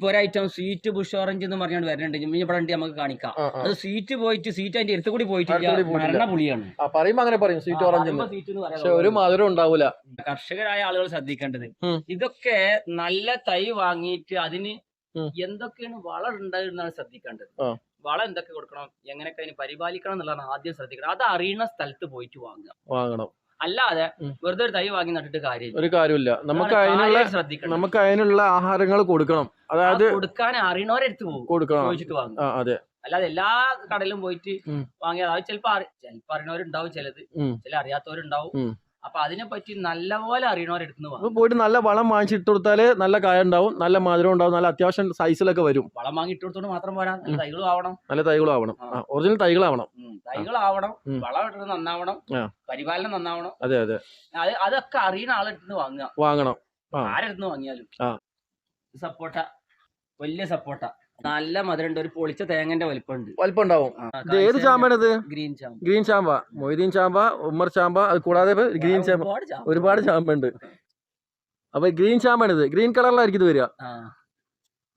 ഇപ്പൊ ഒരു item sweet Bush orange എന്ന് പറഞ്ഞു വരുന്നുണ്ട് ഇനി ഇവിടെ ഉണ്ട് നമുക്ക് കാണിക്കാം. അത് സീറ്റ് പോയിട്ട് സ്വീറ്റ് അതിന്റെ എടുത്തു കൂടി പോയിട്ടില്ല. മരണ പുളിയാണ്. ആ പറയുമ്പോ അങ്ങനെ പറയും സ്വീറ്റ് ഓറഞ്ച് പക്ഷെ ഒരു മധുരം ഉണ്ടാവൂല. കർഷകരായ ആളുകൾ ശ്രദ്ധിക്കേണ്ടത് ഇതൊക്കെ നല്ല തൈ വാങ്ങിയിട്ട് അതിന് എന്തൊക്കെയാണ് വളം ഉണ്ടായിരുന്നാണ് ശ്രദ്ധിക്കേണ്ടത്. വളം എന്തൊക്കെ കൊടുക്കണം എങ്ങനെയൊക്കെ അതിന് പരിപാലിക്കണം എന്നുള്ളതാണ് ആദ്യം ശ്രദ്ധിക്കണം. അത് അറിയുന്ന സ്ഥലത്ത് പോയിട്ട് വാങ്ങുക. വാങ്ങണം. അല്ലാതെ വെറുതെ ഒരു തൈ വാങ്ങി നട്ടിട്ട് കാര്യമില്ല. ഒരു കാര്യമില്ല നമുക്ക് അതിനുള്ള ശ്രദ്ധിക്കണം. നമുക്ക് അതിനുള്ള ആഹാരങ്ങൾ കൊടുക്കണം. അതായത് കൊടുക്കാൻ അറിയണവരെടുത്ത് പോകും. കൊടുക്കണം. ചോദിച്ചിട്ട് വാങ്ങും. അതെ. അല്ലാതെ എല്ലാ കടയിലും പോയിട്ട് വാങ്ങിയാൽ വാങ്ങിയത് അത് ചിലപ്പോ ചിലപ്പോ അറിയണവരുണ്ടാവും ചിലത്. ചില അറിയാത്തവരുണ്ടാവും. അപ്പൊ അതിനെ പറ്റി നല്ലപോലെ വാങ്ങും. പോയിട്ട് നല്ല വളം വാങ്ങിച്ചിട്ട് കൊടുത്താൽ നല്ല കായ ഉണ്ടാവും നല്ല മധുരം ഉണ്ടാവും നല്ല അത്യാവശ്യം സൈസിലൊക്കെ വരും. വളം വാങ്ങി ഇട്ടുകൊടുത്തോണ്ട് മാത്രം പോരാ നല്ല തൈകളും ആവണം. നല്ല തൈകളും ആ. ആ ഒറിജിനൽ തൈകളാവണം. തൈകളാവണം. വളം ഇട്ടത് നന്നാവണം പരിപാലനം നന്നാവണം. അതെ അതെ. അത് അതൊക്കെ അറിയണ ആളെടുത്ത് വാങ്ങുക. വാങ്ങണം. ആരെടുത്ത് വാങ്ങിയാലും. സപ്പോർട്ടാ സപ്പോട്ട വലിയ സപ്പോട്ട. നല്ല മധുരണ്ട് ഒരു പൊളിച്ച തേങ്ങന്റെ വലിപ്പമുണ്ട്. വലിപ്പം ഉണ്ടാവും ഇത് ഏത് ചാമ്പാണിത് ഗ്രീൻ ചാമ്പ. ഗ്രീൻ ചാമ്പ മൊയ്തീൻ ചാമ്പ ഉമ്മർ ചാമ്പ അത് കൂടാതെ ഗ്രീൻ ചാമ്പ. ഒരുപാട് ചാമ്പ. ഒരുപാട് ചാമ്പ ഉണ്ട് അപ്പൊ ഗ്രീൻ ചാമ്പാണിത് ഗ്രീൻ കളറിലായിരിക്കും ഇത് വരിക. ആ.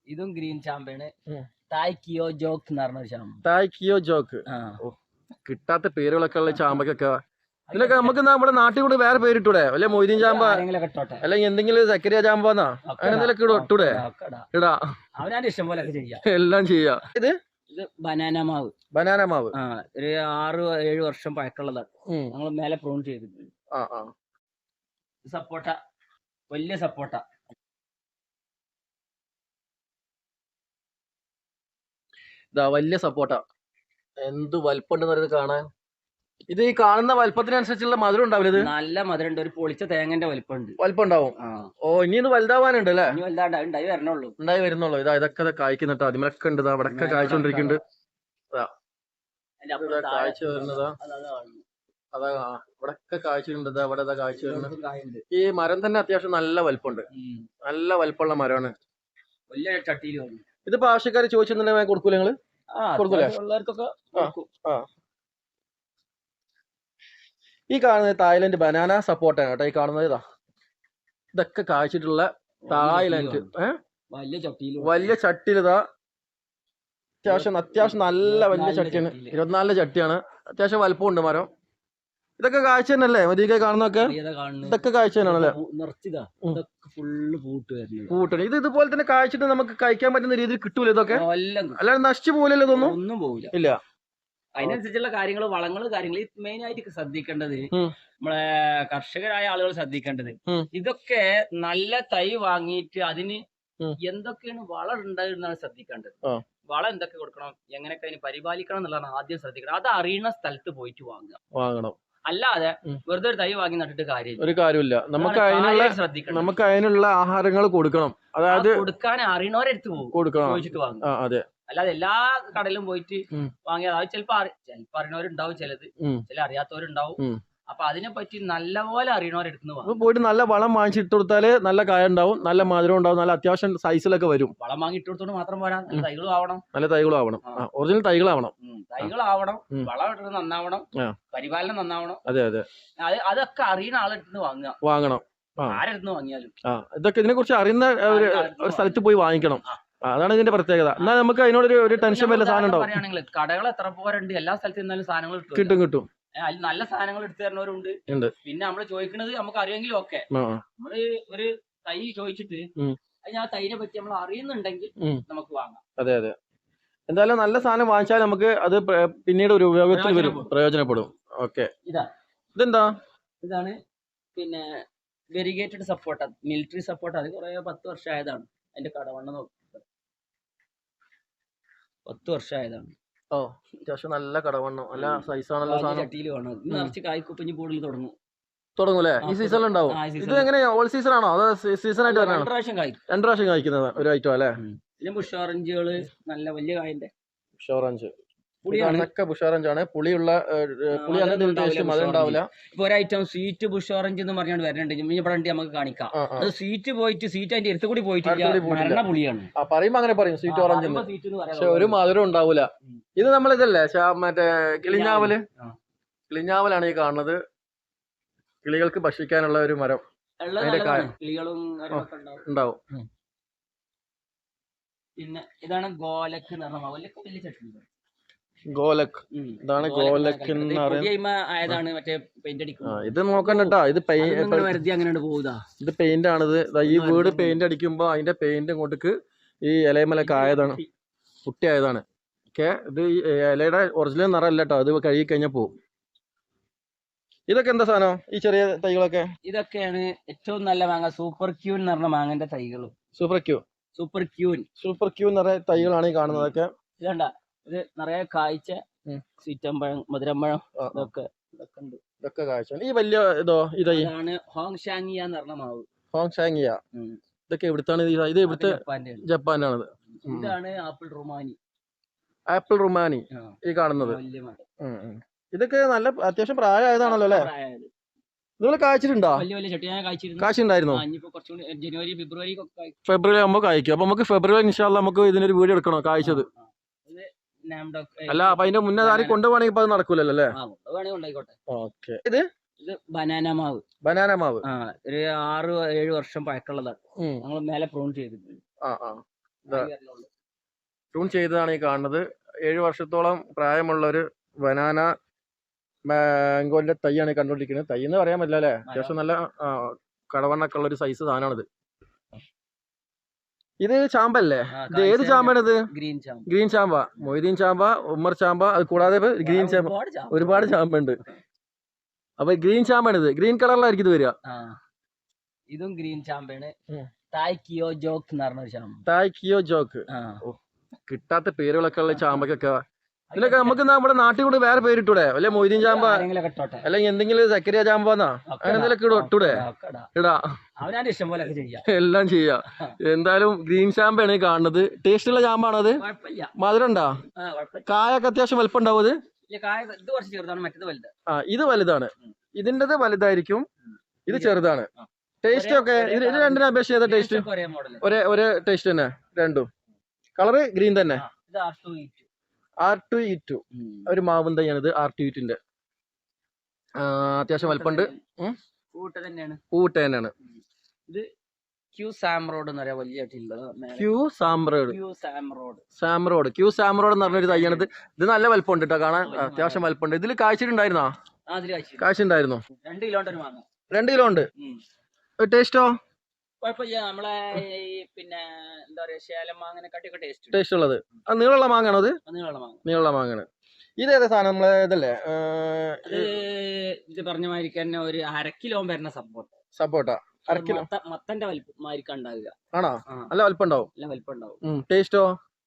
ഇതും ഗ്രീൻ ചാമ്പയാണ് ഉം. തായ് കിയോ ജോക്ക് എന്ന് പറഞ്ഞ ഒരു ചാമ്പ തായ് കിയോ ജോക്ക്. ആ. കിട്ടാത്ത പേരുകളൊക്കെ ഉള്ള ചാമ്പക്കൊക്കെ ഇതിലൊക്കെ നമുക്ക് നമ്മുടെ നാട്ടിൽ കൂടെ വേറെ പേരിട്ടൂടെ? അല്ലെ മൊയ്തീൻ ചാമ്പ? അല്ലെങ്കിൽ എന്തെങ്കിലും സക്കരിയ ചാമ്പാന്നാ അങ്ങനെന്തെങ്കിലും അങ്ങനെ എന്തെങ്കിലും ഇട്ടൂടെ? ഇടാം. അവനാന്റെ ഇഷ്ടം പോലെ എല്ലാം ചെയ്യാം. ഇത്? ഇത് ബനാന മാവ്. ബനാന മാവ്. ആ ഒരു ആറ് ഏഴ് വർഷം പഴക്കമുള്ളതാണ്. ഞങ്ങൾ മേലെ പ്രൂൺ ചെയ്തിട്ടുണ്ട്. സപ്പോട്ട. വലിയ സപ്പോട്ട. ഇതാ വലിയ സപ്പോർട്ടാ എന്ത് വലിപ്പമുണ്ടെന്ന് പറയുന്നത് കാണാൻ. ഇത് ഈ കാണുന്ന വലിപ്പത്തിനനുസരിച്ചുള്ള മധുരം ഉണ്ടാവില്ല ഇത്? നല്ല മധുരണ്ട് ഒരു പൊളിച്ച തേങ്ങന്റെ വലിപ്പമുണ്ട്. വലിപ്പം ഉണ്ടാവും ആ. ഓ ഇനി ഇത് വലുതാവാനുണ്ട് അല്ലേ ഇനി വലുതാണ്ട് ഉണ്ടായി വരണുള്ളൂ. ഉണ്ടായി വരുന്നുള്ളൂ. ഇതാ ഇതൊക്കെ ദാ കായ്ക്കുന്നുണ്ട് അതിമലൊക്കെ ഉണ്ട് ഇതാ. അവിടെയൊക്കെ കായ്ച്ചോണ്ടിരിക്കുന്നുണ്ട്. അതിന്റെ അപ്പുറം ഇതാ താഴെ കാഴ്ച വരുന്നതാ. അത് അത് കാണുന്നു. അതാ ആ, ഇവിടെയൊക്കെ കായ്ച്ചിട്ടുണ്ട് ഇതാ. അവിടെ ഇതാ കായ്ച്ച വരുന്നത്. ഇവിടുത്തെ കായുണ്ട്. ഈ മരം തന്നെ അത്യാവശ്യം നല്ല വലിപ്പമുണ്ട്. ഉം. നല്ല വലിപ്പമുള്ള മരമാണ്. വലിയ ചട്ടിയിൽ വന്നു. ഇതിപ്പോ ആവശ്യക്കാർ ചോദിച്ചിട്ടുണ്ടെങ്കിൽ കൊടുക്കൂല നിങ്ങൾ? ആ കൊടുക്കൂലേ? ഉള്ളവർക്കൊക്കെ കൊടുക്കും. ഈ കാണുന്നത് തായ്ലൻഡ് ബനാന സപ്പോർട്ടാണ് കേട്ടോ. ഈ കാണുന്നത് ഇതാ. ഇതൊക്കെ കാഴ്ചിട്ടുള്ള തായ്ലൻഡ്. ഏഹ് വലിയ ചട്ടിയിൽ ഇതാ. അത്യാവശ്യം അത്യാവശ്യം നല്ല വലിയ ചട്ടിയാണ്. ഇരുപത്തിനാലിന്റെ ചട്ടിയാണ്. അത്യാവശ്യം വലിപ്പമുണ്ട് മരം. ഇതൊക്കെ കാഴ്ച തന്നെയല്ലേ? മതിയൊക്കെ കാണുന്നൊക്കെ ഇതൊക്കെ കാഴ്ച തന്നെയാണല്ലേ? കൂട്ടണം ഇത് ഇതുപോലെ തന്നെ കാഴ്ചിട്ട് നമുക്ക് കഴിക്കാൻ പറ്റുന്ന രീതിയിൽ കിട്ടൂല ഇതൊക്കെ. അല്ലാതെ നശിച്ചു പോലല്ലോ ഇതൊന്നും? ഇല്ല. അതിനനുസരിച്ചുള്ള കാര്യങ്ങൾ വളങ്ങൾ കാര്യങ്ങൾ മെയിൻ ആയിട്ട് ശ്രദ്ധിക്കേണ്ടത്. നമ്മളെ കർഷകരായ ആളുകൾ ശ്രദ്ധിക്കേണ്ടത്. ഇതൊക്കെ നല്ല തൈ വാങ്ങിയിട്ട് അതിന് എന്തൊക്കെയാണ് വളം ഉണ്ടാകുന്നതാണ് ശ്രദ്ധിക്കേണ്ടത്. വളം എന്തൊക്കെ കൊടുക്കണം എങ്ങനെയൊക്കെ അതിന് പരിപാലിക്കണം എന്നുള്ളതാണ് ആദ്യം ശ്രദ്ധിക്കണം അത് അറിയുന്ന സ്ഥലത്ത് പോയിട്ട് വാങ്ങുക. വാങ്ങണം. അല്ലാതെ വെറുതെ ഒരു തൈ വാങ്ങി നട്ടിട്ട് കാര്യമില്ല. ഒരു കാര്യമില്ല നമുക്ക് അതിനുള്ള ശ്രദ്ധിക്കണം നമുക്ക് അതിനുള്ള ആഹാരങ്ങൾ കൊടുക്കണം. അതായത് കൊടുക്കാൻ അറിയണവരെടുത്ത് പോകും. കൊടുക്കണം. ചോദിച്ചിട്ട് വാങ്ങും. അതെ. അല്ലാതെ എല്ലാ കടയിലും പോയിട്ട് വാങ്ങിയാൽ വാങ്ങിയത് അത് ചിലപ്പോ ചിലപ്പോ അറിയണവരുണ്ടാവും ചിലത്. ചില അറിയാത്തവരുണ്ടാവും. അപ്പൊ അതിനെ പറ്റി നല്ലപോലെ വാങ്ങും പോയിട്ട് നല്ല വളം വാങ്ങിച്ചിട്ട് കൊടുത്താൽ നല്ല കായ ഉണ്ടാവും നല്ല മധുരം ഉണ്ടാവും നല്ല അത്യാവശ്യം സൈസിലൊക്കെ വരും. വളം വാങ്ങി ഇട്ടുകൊടുത്തോണ്ട് മാത്രം പോരാ. നല്ല. തൈകളും ആവണം. നല്ല തൈകളും ആ. ആ ഒറിജിനൽ തൈകളാവണം. തൈകളാവണം. വളം ഇട്ടത് നന്നാവണം. പരിപാലനം നന്നാവണം. അതെ അതെ. അത് അതൊക്കെ അറിയുന്ന ആളെടുത്ത് വാങ്ങുക. വാങ്ങണം. ആരെടുത്ത് വാങ്ങിയാലും. ഇതൊക്കെ ഇതിനെ കുറിച്ച് അറിയുന്ന ഒരു സ്ഥലത്ത് പോയി വാങ്ങിക്കണം. അതാണ് ഇതിന്റെ പ്രത്യേകത. എന്നാൽ നമുക്ക് അതിനോട് ഒരു ടെൻഷൻ വല്ല സാധനം ഉണ്ടാവും. പറയുകയാണെങ്കിൽ കടകൾ എത്ര പോരുണ്ട് എല്ലാ സ്ഥലത്തും നിന്നാലും സാധനങ്ങൾ കിട്ടും കിട്ടും. അതിൽ നല്ല സാധനങ്ങൾ എടുത്തു തരുന്നവരുണ്ട്. പിന്നെ നമ്മൾ ചോദിക്കുന്നത് നമുക്ക് അറിയെങ്കിലും ഓക്കെ. നമ്മൾ ഒരു തൈ ചോദിച്ചിട്ട്. അതിന് ആ തൈനെ പറ്റി നമ്മൾ അറിയുന്നുണ്ടെങ്കിൽ നമുക്ക് വാങ്ങാം. അതെ അതെ. എന്തായാലും നല്ല സാധനം വാങ്ങിച്ചാൽ നമുക്ക് അത് പിന്നീട് ഒരു ഉപയോഗത്തിൽ വരും. പ്രയോജനപ്പെടും. ഓക്കെ. ഇതാ. ഇതെന്താ? ഇതാണ് പിന്നെ വെരിഗേറ്റഡ് സപ്പോർട്ട്. Military support. അത് കുറെ പത്ത് വർഷമായതാണ്. അതിന്റെ കടവണ്ണ നോക്കി. പത്ത് വർഷമായതാണ്. ഓ അത്യാവശ്യം നല്ല കടവണ്ണം. നല്ല സൈസാണല്ലോ സാധനം. ചട്ടിയിൽ വേണം. നിറച്ച് കായ്ക്കുപ്പഞ്ഞ് കൂടുതൽ തുടങ്ങും. തുടങ്ങും അല്ലേ ഈ സീസണിൽ ഉണ്ടാവും. ഇത് എങ്ങനെ ഓൾ സീസൺ ആണോ? അതോ സീസൺ ആയിട്ട് രണ്ട് വരണോ പ്രാവശ്യം കായ്ക്കും. രണ്ടു പ്രാവശ്യം കഴിക്കുന്നത് ഒരു ഐറ്റം അല്ലേ? പിന്നെ ബുഷ് നല്ല വലിയ കായന്റെ. പുളിയാണ് ഇതൊക്കെ ബുഷോറഞ്ച് ആണ് പുളിയുള്ള പുളി അങ്ങനത്തെ ടേസ്റ്റ് മധുരം ഉണ്ടാവില്ല ഇപ്പൊ ഒരു ഐറ്റം സ്വീറ്റ് ബുഷ് ഓറഞ്ച് എന്ന് പറഞ്ഞാണ് വരുന്നുണ്ട് ഇവിടെ ഉണ്ട് നമുക്ക് കാണിക്കാം. അത് സ്വീറ്റ് പോയിട്ട് സീറ്റ് അതിന്റെ അടുത്ത് കൂടി പോയിട്ട് പോയിട്ടില്ല. മരണ പുളിയാണ്. പറയുമ്പോ അങ്ങനെ പറയും സ്വീറ്റ് ഓറഞ്ച് പക്ഷെ ഒരു മധുരം ഉണ്ടാവില്ല ഇത് നമ്മൾ ഇതല്ലേ മറ്റേ കിളിഞ്ഞാവൽ. കിളിഞ്ഞാവലാണ് ഈ കാണുന്നത്. കിളികൾക്ക് ഭക്ഷിക്കാനുള്ള ഒരു മരം. അതിന്റെ കാര്യങ്ങളൊക്കെ ഉണ്ടാവും. പിന്നെ ഇതാണ് ഗോലക്ക് എന്ന് പറഞ്ഞ വലിയ വലിയ ചട്ടി ഗോലക്. ഇതാണ് ഗോലക് എന്ന്. ആയതാണ് മറ്റേ പെയിന്റ് അടിക്കുന്നത് ഇത് നോക്കണ്ടട്ടാ. ഇത് അങ്ങനെ പോകുതാ ഇത് പെയിന്റ് ആണിത്. ഈ വീട് പെയിന്റ് അടിക്കുമ്പോ അതിന്റെ പെയിന്റ് ഇങ്ങോട്ടേക്ക് ഈ ഇലയമലൊക്കെ ആയതാണ്. കുട്ടി. ആയതാണ്. ഓക്കെ ഇത് ഈ ഇലയുടെ ഒറിജിനൽ നിറമല്ല കേട്ടോ അത് കഴുകി കഴിഞ്ഞാൽ പോവും. ഇതൊക്കെ എന്താ സാധനം? ഈ ചെറിയ തൈകളൊക്കെ? ഇതൊക്കെയാണ് ഏറ്റവും നല്ല മാങ്ങ. സൂപ്പർ ക്യൂൻ എന്ന് പറഞ്ഞ മാങ്ങന്റെ തൈകളും. Super queen super queen super queen എന്ന് പറയുന്ന തൈകളാണ് ഈ കാണുന്നതൊക്കെ ഇതണ്ട ഇത് നിറയെ കാഴ്ച. സീറ്റമ്പഴം മധുരമ്പഴം. ഇതൊക്കെ ഇതൊക്കെ ഉണ്ട്. ഇതൊക്കെ കാഴ്ച. ഈ വലിയ ഇതോ ഇതോ ഇതാണ് ഹോങ് ഷാങ്ങിയ എന്ന് പറഞ്ഞ മാവ്. ഹോങ് ഷാങ്ങിയ ഉം. ഇതൊക്കെ എവിടുത്താണ് ഇത്? ഇവിടുത്തെ. ജപ്പാനാണിത്. ഇതാണ് ആപ്പിൾ റുമാനി. ആപ്പിൾ റുമാനി ഈ കാണുന്നത്. ഇതൊക്കെ നല്ല അത്യാവശ്യം പ്രായമായതാണല്ലോ അല്ലേ. നിങ്ങൾ കായ്ച്ചിട്ടുണ്ടോ? കുറച്ചുകൂടി ജനുവരി ഫെബ്രുവരി ആകുമ്പോൾ കായ്ക്കും. അപ്പൊ നമുക്ക് ഫെബ്രുവരി ഇൻഷാല്ല നമുക്ക് ഇതിനൊരു വീഡിയോ എടുക്കണോ കായ്ച്ചത്? ഏ, അല്ല അപ്പൊ അതിന്റെ മുന്നേ ആരും കൊണ്ടുപോകണമെങ്കിൽ ഇപ്പൊ അത് നടക്കൂലല്ലോ അല്ലേ? ഓക്കെ. ഇത്? ഇത് ബനാന മാവ്. ബനാന മാവ്. ആ ഒരു ആറ് ഏഴ് വർഷം പഴക്കമുള്ളതാണ്. ഞങ്ങൾ മേലെ പ്രൂൺ ചെയ്തിട്ടുണ്ട്. ആ ആ. ട്യൂൺ ചെയ്തതാണ് ഈ കാണുന്നത്. ഏഴ് വർഷത്തോളം പ്രായമുള്ള ഒരു ബനാന മാംഗോന്റെ തൈയാണ് കണ്ടുകൊണ്ടിരിക്കുന്നത്. തൈ എന്ന് പറയാൻ പറ്റില്ല അല്ലേ? അത്യാവശ്യം നല്ല കടവണ്ണക്കുള്ള കടവണ്ണൊക്കെ ഉള്ള ഒരു സൈസ് സാധനമാണിത്. ഇത് ചാമ്പല്ലേ ഇത് ഏത് ചാമ്പാണ് ഇത്? ഗ്രീൻ ചാമ്പ. ഗ്രീൻ ചാമ്പ. മൊയ്തീൻ ചാമ്പ ഉമ്മർ ചാമ്പ അത് കൂടാതെ ഗ്രീൻ ചാമ്പ. ഒരുപാട് ചാമ്പ. ഒരുപാട് ചാമ്പുണ്ട്. അപ്പൊ ഗ്രീൻ ചാമ്പാണ് ഇത്. ഗ്രീൻ കളറിലായിരിക്കും ഇത് വരിക. ഇതും ഗ്രീൻ ചാമ്പയാണ്. തായ്ക്കിയോ തായ് കിയോ ജോക്ക് എന്ന് പറഞ്ഞ ഒരു ചാമ്പ തായ് കിയോ ജോക്ക്. കിട്ടാത്ത പേരുകളൊക്കെ ഉള്ള ചാമ്പക്കൊക്കെ ഇതിലൊക്കെ നമുക്ക് നമ്മുടെ നാട്ടിൽ കൂടെ വേറെ പേരിട്ടൂടെ? അല്ലെ മൊയ്തീൻ ചാമ്പ അല്ലെങ്കിൽ എന്തെങ്കിലും സക്കരിയ ചാമ്പാന്നാ അങ്ങനെ എന്തെങ്കിലും ഇട്ടൂടെ? ഇടാം. എല്ലാം ചെയ്യാം. എന്തായാലും ഗ്രീൻ ചാമ്പാണ് കാണുന്നത്. ടേസ്റ്റ് ഉള്ള ചാമ്പാണത് മധുരം ഉണ്ടാ കായൊക്കെ അത്യാവശ്യം വലുപ്പം ഉണ്ടാവും അത് ആ ഇത് വലുതാണ്. ഇതിന്റെത് വലുതായിരിക്കും. ഇത് ചെറുതാണ്. ടേസ്റ്റ് ഒക്കെ ഇത് രണ്ടിനെ അപേക്ഷിച്ച് ഏതാ ടേസ്റ്റ് ഒരേ ഒരേ ടേസ്റ്റ് തന്നെ. രണ്ടും. കളറ് ഗ്രീൻ തന്നെ. ആർ ടു ഇ ടു ഒരു മാവും തൈയാണിത് ആർ ടു ഇറ്റിന്റെ അത്യാവശ്യം വലുപ്പമുണ്ട്. ഉം. കൂട്ട് തന്നെയാണ് പൂവിട്ട തന്നെയാണ് ഇത് ക്യൂ സാം റോഡ് എന്ന് പറയാ വലിയ. ക്യൂ ക്യൂ ക്യൂ എന്ന് പറഞ്ഞൊരു തയ്യാണിത്. ഇത് നല്ല വലുപ്പമുണ്ട് കേട്ടോ കാണാൻ അത്യാവശ്യം വലുപ്പമുണ്ട്. ഇതിൽ കാഴ്ചയിട്ടുണ്ടായിരുന്നോ കാഴ്ച കാഴ്ചയുണ്ടായിരുന്നോ രണ്ട് വാങ്ങാം രണ്ട് കിലോ ഉണ്ട് ടേസ്റ്റോ കുഴപ്പമില്ല നമ്മളെ ഈ പിന്നെ എന്താ പറയാ ശേലം മാങ്ങനെ കട്ടിയൊക്കെ ടേസ്റ്റ് ടേസ്റ്റ് ഉള്ളത് അത് നീളമുള്ള മാങ്ങാണോ അത്? നീളുള്ള മാങ്ങ. നീളമുള്ള മാങ്ങാണ് ഇതേതാ സാധനം? നമ്മളെ ഇതല്ലേ ഇത് പറഞ്ഞ മാതിരിക്ക് തന്നെ ഒരു അരക്കിലോ വരുന്ന സപ്പോർട്ട് സപ്പോർട്ടാ മത്തന്റെ ഉണ്ടാവുക. ആണോ. നല്ല വലുപ്പം ഉണ്ടാവും നല്ല വലിപ്പം ഉണ്ടാവും ടേസ്റ്റോ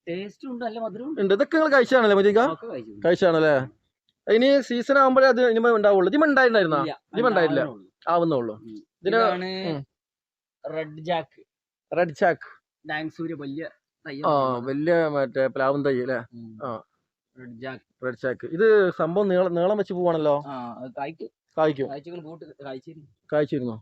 ടേസ്റ്റ് ഉണ്ട് നല്ല മധുരം ഉണ്ട്. ഇതൊക്കെ നിങ്ങൾ കഴിച്ചാണല്ലേ കഴിച്ചാണല്ലേ? ഇനി സീസൺ ആകുമ്പോഴേ അത് ഇനിമ ഉണ്ടാവുള്ളൂ. ഇതിമ ഉണ്ടായിട്ടുണ്ടായിരുന്നാ? ഇതിമ ഉണ്ടായിട്ടില്ല. ആവുന്നേ ഉള്ളൂ. ആവുന്നുള്ളൂ ഉം. റെഡ് ജാക്ക് റെഡ് ജാക്ക് ഡാങ്സൂര് വലിയ ആ വലിയ മറ്റേ പ്ലാവും തൈ അല്ലേ? ആ. റെഡ് ജാക്ക് റെഡ് ജാക്ക് ഇത് സംഭവം നീളം നീളം വെച്ച് പോവാണല്ലോ? കായ്ക്ക്. കായ്ക്കും. കായ്ച്ചിരുന്നു കായ്ച്ചിരുന്നു?